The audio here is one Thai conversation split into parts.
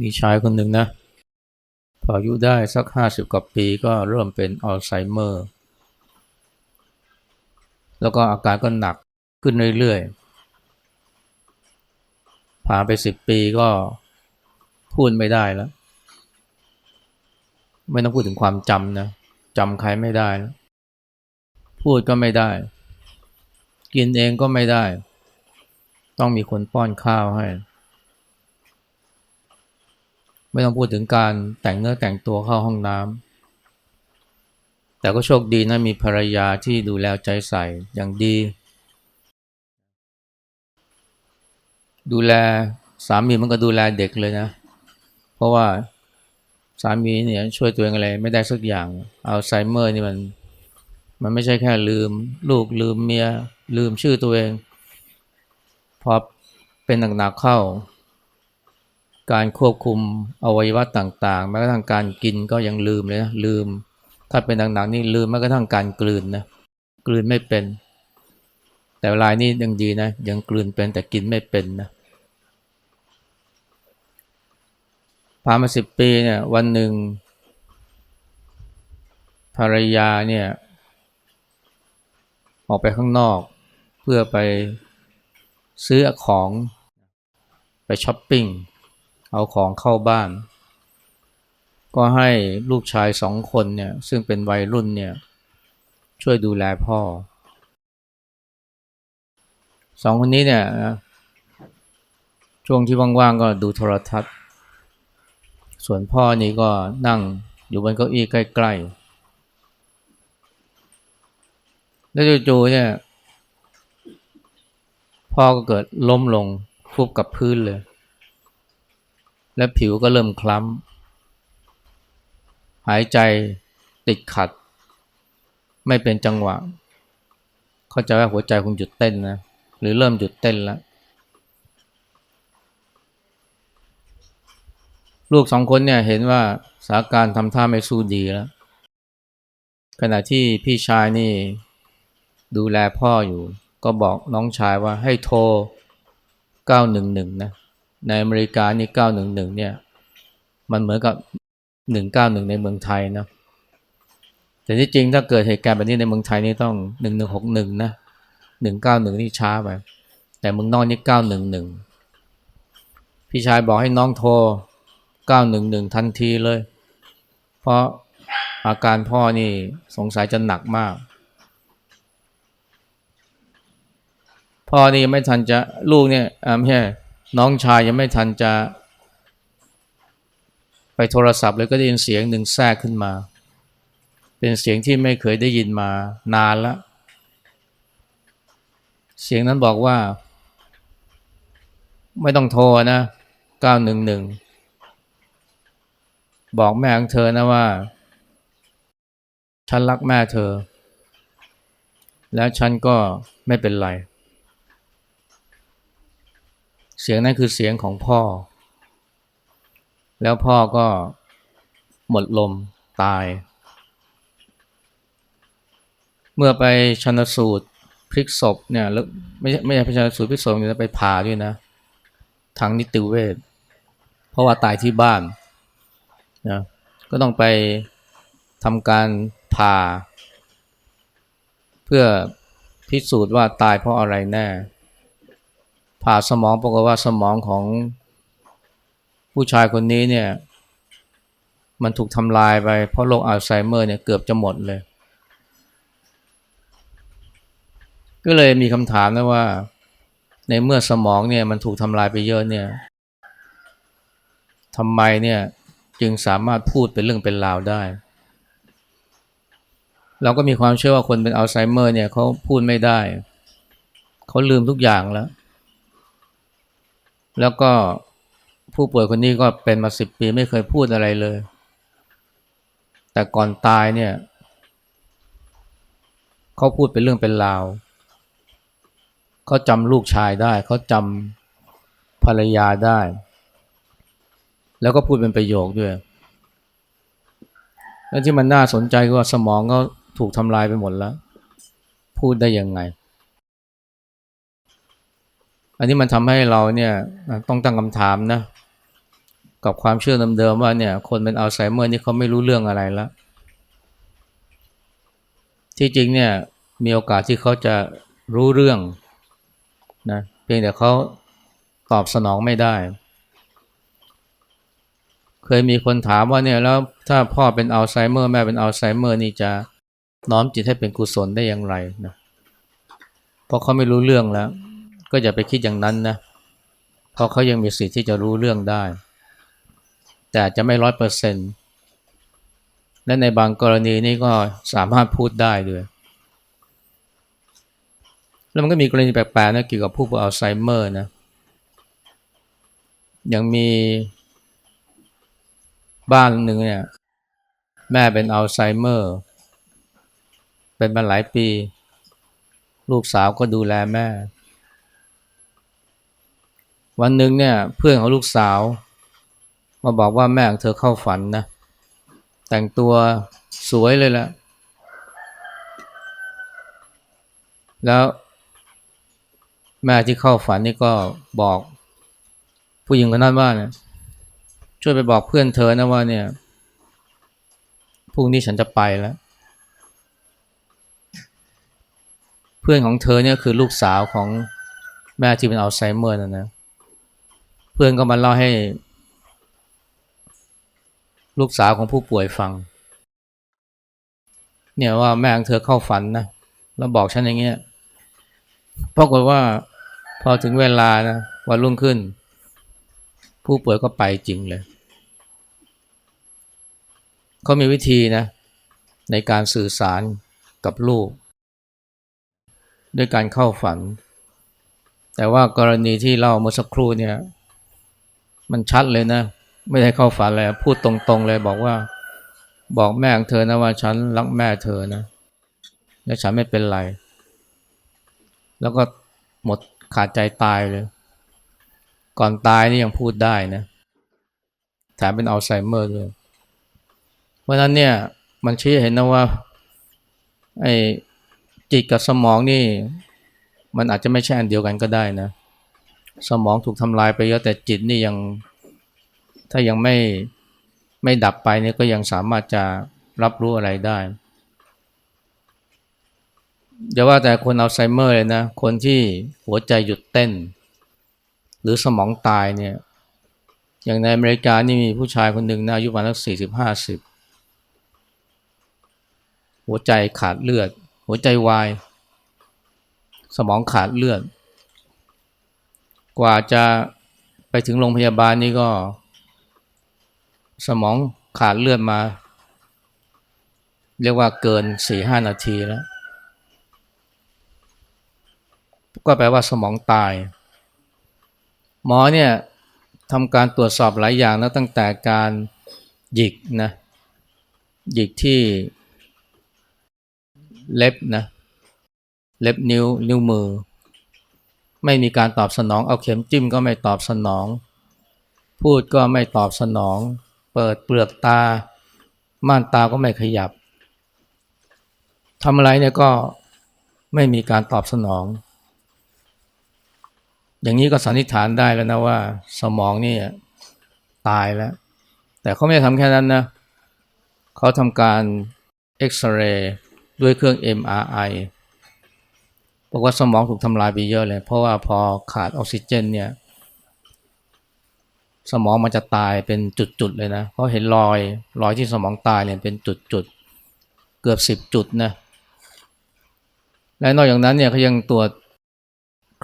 มีชายคนหนึ่งนะพออายุได้สักห้าสิบกว่าปีก็เริ่มเป็นอัลไซเมอร์ แล้วก็อาการก็หนักขึ้นเรื่อยๆ ผ่านไปสิบปีก็พูดไม่ได้แล้ว ไม่ต้องพูดถึงความจำนะจำใครไม่ได้แล้วพูดก็ไม่ได้ กินเองก็ไม่ได้ ต้องมีคนป้อนข้าวให้ ไม่ต้องพูดถึงการแต่งเนื้อแต่งตัวเข้าห้องน้ำแต่ก็โชคดีนะมีภรรยาที่ดูแลใจใส่อย่างดี ดูแลสามีมันก็ดูแลเด็กเลยนะ เพราะว่าสามีเนี่ยช่วยตัวเองอะไรไม่ได้สักอย่างอัลไซเมอร์นี่มันมันไม่ใช่แค่ลืม ลูกลืมเมียลืมชื่อตัวเอง พอเป็นหนักๆเข้า การควบคุมอวัยวะต่างๆแม้กระทั่งการกินก็ยังลืมเลยนะลืม ถ้าเป็นหนักๆนี่ลืมแม้กระทั่งการกลืนนะกลืนไม่เป็น แต่เวลานี่ยังดีนะยังกลืนเป็นแต่กินไม่เป็นนะผ่านมาสิบปีเนี่ยวันหนึ่งภรรยาเนี่ยออกไปข้างนอกเพื่อไปซื้อของไปช้อปปิ้ง เอาของเข้าบ้าน ก็ให้ลูกชายสองคนเนี่ยซึ่งเป็นวัยรุ่นเนี่ยช่วยดูแลพ่อสองคนนี้เนี่ยช่วงที่ว่างๆก็ดูโทรทัศน์ ส่วนพ่อนี่ก็นั่งอยู่บนเก้าอี้ใกล้ๆ แล้วจู่ๆเนี่ย พ่อก็เกิดล้มลงฟุบกับพื้นเลย และผิวก็เริ่มคล้ำหายใจติดขัด ไม่เป็นจังหวะ เข้าใจว่าหัวใจคงหยุดเต้นนะหรือเริ่มหยุดเต้นแล้วลูกสองคนเนี่ยเห็นว่าสาการทำท่าไม่สู้ดีแล้ว ขณะที่พี่ชายนี่ดูแลพ่ออยู่ ก็บอกน้องชายว่าให้โทร 911 นะ ในอเมริกานี่911เนี่ย มันเหมือนกับ 191 ในเมืองไทยนะ แต่ที่จริงถ้าเกิดเหตุการณ์แบบนี้ในเมืองไทยนี่ต้อง 1161 นะ 191 นี่ช้าไป แต่เมืองนอกนี่ 911 พี่ชายบอกให้น้องโทร 911 ทันทีเลย เพราะอาการพ่อนี่สงสัยจะหนักมาก พ่อนี่ไม่ทันจะลูกเนี่ยอ่าไม่ใช่ น้องชายยังไม่ทันจะ ไปโทรศัพท์เลยก็ได้ยินเสียงหนึ่งแทรกขึ้นมา เป็นเสียงที่ไม่เคยได้ยินมานานแล้วเสียงนั้นบอกว่า ไม่ต้องโทรนะ911 บอกแม่ของเธอนะว่า ฉันรักแม่เธอ แล้วฉันก็ไม่เป็นไร เสียงนั้นคือเสียงของพ่อ แล้วพ่อก็หมดลมตาย เมื่อไปชนสูตรพลิกศพเนี่ยแล้วไม่ใช่ไม่ใช่ไปชนสูตรพลิกศพเนี่ไปผ่าด้วยนะทางนิติเวชเพราะว่าตายที่บ้านนะก็ต้องไปทำการผ่า เพื่อพิสูจน์ว่าตายเพราะอะไรแน่ ผ่าสมองปรากฏว่าสมองของผู้ชายคนนี้เนี่ย มันถูกทำลายไปเพราะโรคอัลไซเมอร์เนี่ยเกือบจะหมดเลย ก็เลยมีคำถามนะว่า ในเมื่อสมองเนี่ยมันถูกทำลายไปเยอะเนี่ยทำไมเนี่ยจึงสามารถพูดเป็นเรื่องเป็นราวได้ เราก็มีความเชื่อว่าคนเป็นอัลไซเมอร์เนี่ยเขาพูดไม่ได้ เขาลืมทุกอย่างแล้ว แล้วก็ผู้ป่วยคนนี้ก็เป็นมาสิบปีไม่เคยพูดอะไรเลย แต่ก่อนตายเนี่ยเขาพูดเป็นเรื่องเป็นราวเขาจำลูกชายได้เขาจำภรรยาได้ แล้วก็พูดเป็นประโยคด้วยแล้วที่มันน่าสนใจก็สมองก็ถูกทำลายไปหมดแล้ว พูดได้ยังไง อันนี้มันทำให้เราเนี่ยต้องตั้งคำถามนะกับความเชื่อเดิมๆว่าเนี่ยคนเป็นอัลไซเมอร์นี่เขาไม่รู้เรื่องอะไรแล้วที่จริงเนี่ยมีโอกาสที่เขาจะรู้เรื่องนะเพียงแต่เขาตอบสนองไม่ได้ เคยมีคนถามว่าเนี่ยแล้วถ้าพ่อเป็นอัลไซเมอร์แม่เป็นอัลไซเมอร์นี่จะน้อมจิตให้เป็นกุศลได้อย่างไรนะเพราะเขาไม่รู้เรื่องแล้ว ก็อย่าไปคิดอย่างนั้นนะเพราะเขายังมีสิทธิ์ที่จะรู้เรื่องได้ แต่จจะไม่ร้อยเปอร์เซ็นต์และในบางกรณีนี่ก็สามารถพูดได้ด้วย แล้วมันก็มีกรณีแปลกๆนะเกี่ยวกับผู้ป่วยอัลไซเมอร์นะยังมีบ้านหนึ่งเนี่ย แม่เป็นอัลไซเมอร์ เป็นมาหลายปี ลูกสาวก็ดูแลแม่ วันหนึ่งเนี่ยเพื่อนของลูกสาว มาบอกว่าแม่ของเธอเข้าฝันนะ แต่งตัวสวยเลยละแล้วแม่ที่เข้าฝันนี่ก็บอกผู้หญิงคนนั้นว่าเนี่ยช่วยไปบอกเพื่อนเธอนะว่าเนี่ยพรุ่งนี้ฉันจะไปแล้ว เพื่อนของเธอเนี่ยคือลูกสาวของแม่ที่เป็นอัลไซเมอร์นะนะเพื่อนก็มาเล่าให้ ลูกสาวของผู้ป่วยฟัง เนี่ยว่าแม่ของเธอเข้าฝันนะแล้วบอกฉันอย่างเงี้ยปรากฏว่าพอถึงเวลานะวันรุ่งขึ้น ผู้ป่วยก็ไปจริงเลยเขามีวิธีนะ ในการสื่อสารกับลูก ด้วยการเข้าฝัน แต่ว่ากรณีที่เล่าเมื่อสักครู่เนี่ย มันชัดเลยนะ ไม่ได้เข้าฝันเลยพูดตรงๆเลยบอกว่า บอกแม่ของเธอนะว่าฉันรักแม่เธอนะ และฉันไม่เป็นไร แล้วก็หมดขาดใจตายเลย ก่อนตายนี่ยังพูดได้นะแถมเป็นอัลไซเมอร์ด้วยเพราะฉะนั้นเนี่ยมันชี้เห็นนะว่าไอ้จิตกับสมองนี่ มันอาจจะไม่ใช่อันเดียวกันก็ได้นะ สมองถูกทำลายไปเยอะแต่จิตนี่ยัง ถ้ายังไม่ไม่ดับไปเนี่ยก็ยังสามารถจะรับรู้อะไรได้อย่าว่าแต่คนอัลไซเมอร์เลยนะ คนที่หัวใจหยุดเต้น หรือสมองตายเนี่ย อย่างในอเมริกานี่มีผู้ชายคนหนึ่งนะอายุประมาณสักสี่สิบห้าสิบหัวใจขาดเลือด หัวใจวาย สมองขาดเลือด กว่าจะไปถึงโรงพยาบาลนี่ก็ สมองขาดเลือดมา เรียกว่าเกินสี่ห้านาทีแล้ว ก็แปลว่าสมองตาย หมอเนี่ยทำการตรวจสอบหลายอย่างแล้วตั้งแต่การหยิกนะหยิกที่เล็บนะเล็บนิ้วนิ้วมือ ไม่มีการตอบสนอง เอาเข็มจิ้มก็ไม่ตอบสนอง พูดก็ไม่ตอบสนอง เปิดเปลือกตา ม่านตาก็ไม่ขยับทำอะไรเนี่ยก็ไม่มีการตอบสนอง อย่างนี้ก็สันนิษฐานได้แล้วนะว่า สมองนี่ตายแล้ว แต่เขาไม่ได้ทำแค่นั้นนะเขาทำการเอ็กซเรย์ด้วยเครื่อง MRI บอกว่าสมองถูกทำลายไปเยอะเลย เพราะว่าพอขาดออกซิเจนเนี่ยสมองมันจะตายเป็นจุดๆเลยนะเพราะเห็นรอยรอยที่สมองตายเนี่ยเป็นจุดๆเกือบสิบจุดนะและนอกจากนั้นเนี่ยเขายังตรวจ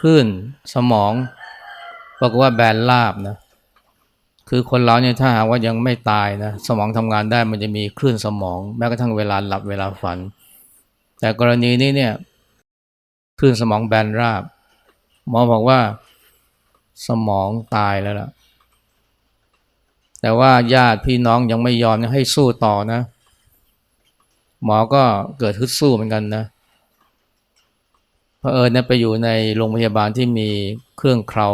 คลื่นสมองบอกว่าแบนราบนะคือคนเราเนี่ยถ้าหากว่ายังไม่ตายนะสมองทำงานได้มันจะมีคลื่นสมอง แม้กระทั่งเวลาหลับเวลาฝัน แต่กรณีนี้เนี่ย คลื่นสมองแบนราบ หมอบอกว่าสมองตายแล้วล่ะ แต่ว่าญาติพี่น้องยังไม่ยอมให้สู้ต่อนะ หมอก็เกิดฮึดสู้เหมือนกันนะเพอเอิญเนี่ยไปอยู่ในโรงพยาบาลที่มีเครื่องเครา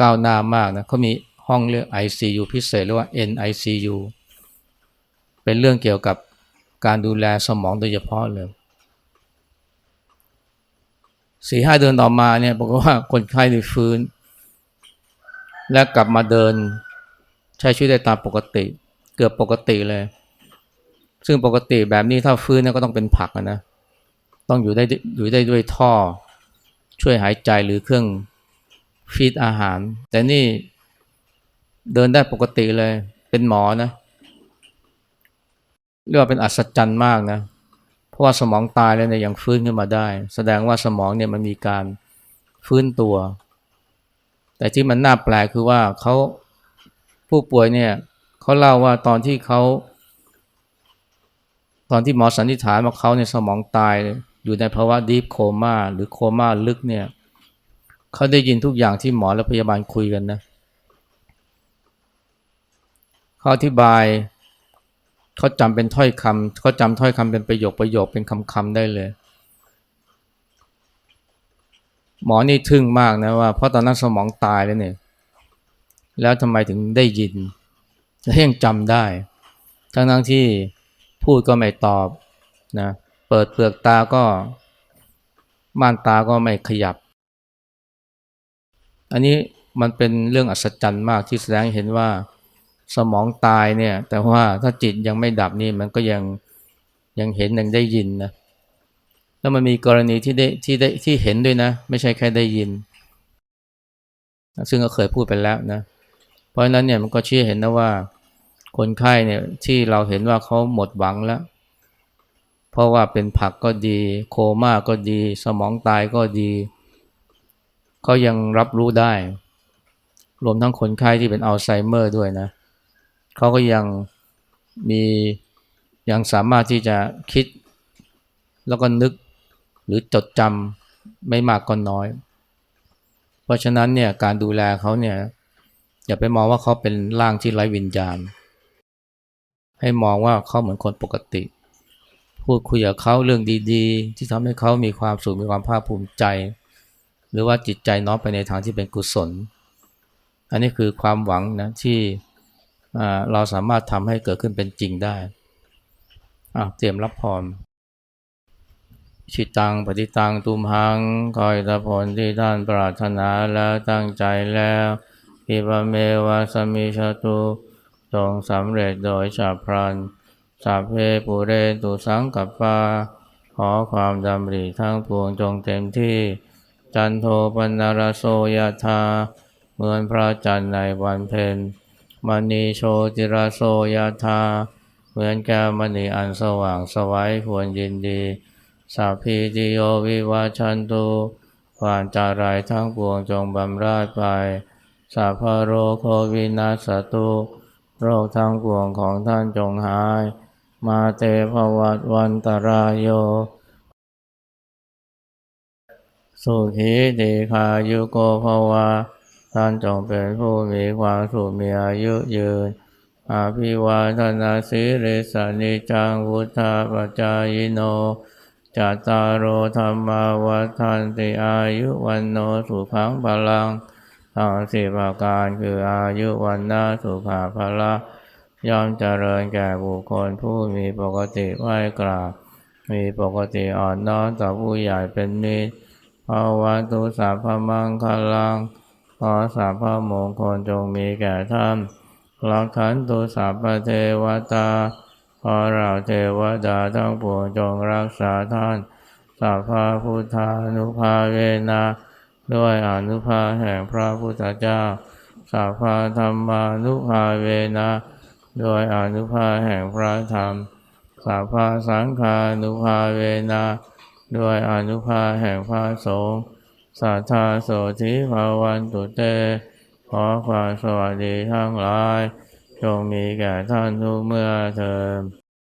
ก้าวหน้ามากนะเขามีห้องเรียก ICU พิเศษหรือว่า NICU เป็นเรื่องเกี่ยวกับการดูแลสมองโดยเฉพาะเลย สี่ห้าเดือนต่อมาเนี่ยบอกว่าคนไข้ได้ฟื้น และกลับมาเดินใช้ชีวิตได้ตามปกติ เกือบปกติเลย ซึ่งปกติแบบนี้ถ้าฟื้นเนี่ยก็ต้องเป็นผักนะต้องอยู่ได้อยู่ได้ด้วยท่อ ช่วยหายใจหรือเครื่องฟีดอาหาร แต่นี่เดินได้ปกติเลย เป็นหมอนะเรียกว่าเป็นอัศจรรย์มากนะ เพราะว่าสมองตายแล้วเนี่ยยังฟื้นขึ้นมาได้ แสดงว่าสมองเนี่ยมันมีการฟื้นตัว แต่ที่มันน่าแปลกคือว่าเขาผู้ป่วยเนี่ยเขาเล่าว่าตอนที่เขาตอนที่หมอสันนิษฐานว่าเขาในยสมองตายอยู่ในภาวะดีฟโคม่าหรือโคม่าลึกเนี่ยเขาได้ยินทุกอย่างที่หมอและพยาบาลคุยกันนะเขาอธิบาย เขาจำเป็นถ้อยคำเขาจำถ้อยคำเป็นประโยคประโยคเป็นคำคำได้เลย หมอนี่ทึ่งมากนะว่าเพราะตอนนั้นสมองตายแล้วเนี่ย แล้วทำไมถึงได้ยิน และยังจำได้ ทั้งทั้งที่พูดก็ไม่ตอบนะเปิดเปลือกตาก็ม่านตาก็ไม่ขยับ อันนี้มันเป็นเรื่องอัศจรรย์มากที่แสดงเห็นว่า สมองตายเนี่ย แต่ว่าถ้าจิตยังไม่ดับนี่มันก็ยังยังเห็นยังได้ยินนะแล้วมันมีกรณีที่ได้ที่ได้ที่เห็นด้วยนะ ไม่ใช่แค่ได้ยิน ซึ่งก็เคยพูดไปแล้วนะ เพราะฉะนั้นเนี่ยมันก็ชี้เห็นนะว่า คนไข้เนี่ยที่เราเห็นว่าเขาหมดหวังแล้ว เพราะว่าเป็นผักก็ดี โคม่าก็ดี สมองตายก็ดีเขายังรับรู้ได้ รวมทั้งคนไข้ที่เป็นอัลไซเมอร์ด้วยนะเขาก็ยังมียังสามารถที่จะคิด แล้วก็นึกหรือจดจำไม่มากก็น้อย เพราะฉะนั้นเนี่ยการดูแลเขาเนี่ยอย่าไปมองว่าเขาเป็นร่างที่ไร้วิญญาณ ให้มองว่าเขาเหมือนคนปกติ พูดคุยกับเขาเรื่องดีๆ ที่ทำให้เขามีความสุขมีความภาคภูมิใจ หรือว่าจิตใจน้อมไปในทางที่เป็นกุศล อันนี้คือความหวังนะที่ เราสามารถทำให้เกิดขึ้นเป็นจริงได้เตรียมรับพรชิตังปฏิตังตุมหังคอยตะผลที่ท่านปรารถนาแล้วตั้งใจแล้วอิบะเมวะสมิชตุจงสำเร็จโดยฉับพลันสัพเพปุเรตุสังกัปปา ขอความดำริทั้งปวงจงเต็มที่ จันโทปนารโสยธาเหมือนพระจันทร์ในวันเพ็ญ มณีโชติราโสยธา เหมือนแก้วมณีอันสว่างสวัยควรยินดีสัพพิติโยวิวาชันตุความจารายทั้งปวงจงบำราดไปสัพพโรโควินาสตุโรคทั้งปวงของท่านจงหาย มาเตภวัตวันตรายโย สุขีติขายุโกภวา ท่านจงเป็นผู้มีความสุขมีอายุยืน อาภิวาทนาสิริสานิจังวุธาปจายโนจัตตารโอธรรมาวัฏันติอายุวันโนสุขังพลังทั้งสี่ประการคืออายุวันนาสุขาภละย่อมเจริญแก่บุคคลผู้มีปกติไหวกราบ มีปกติอ่อนน้อมต่อผู้ใหญ่เป็นนิสภาวะตุสัพพมังคลัง อสัพพมงคลจงมีแก่ท่านลักขันตุสัพเทวตาขอเราเทวดาทั้งปวงจงรักษาท่านสัพพะพุทธานุภาเวนะด้วยอนุภาแห่งพระพุทธเจ้าสัพพะธรรมานุภาเวนะด้วยอนุภาแห่งพระธรรมสัพพะสังฆานุภาเวนะด้วยอนุภาแห่งพระสงฆ์ สัทธาโสธิภาวันตุเต ขอความสวัสดีทั้งหลายจงมีแก่ท่านทุกเมื่อเทอ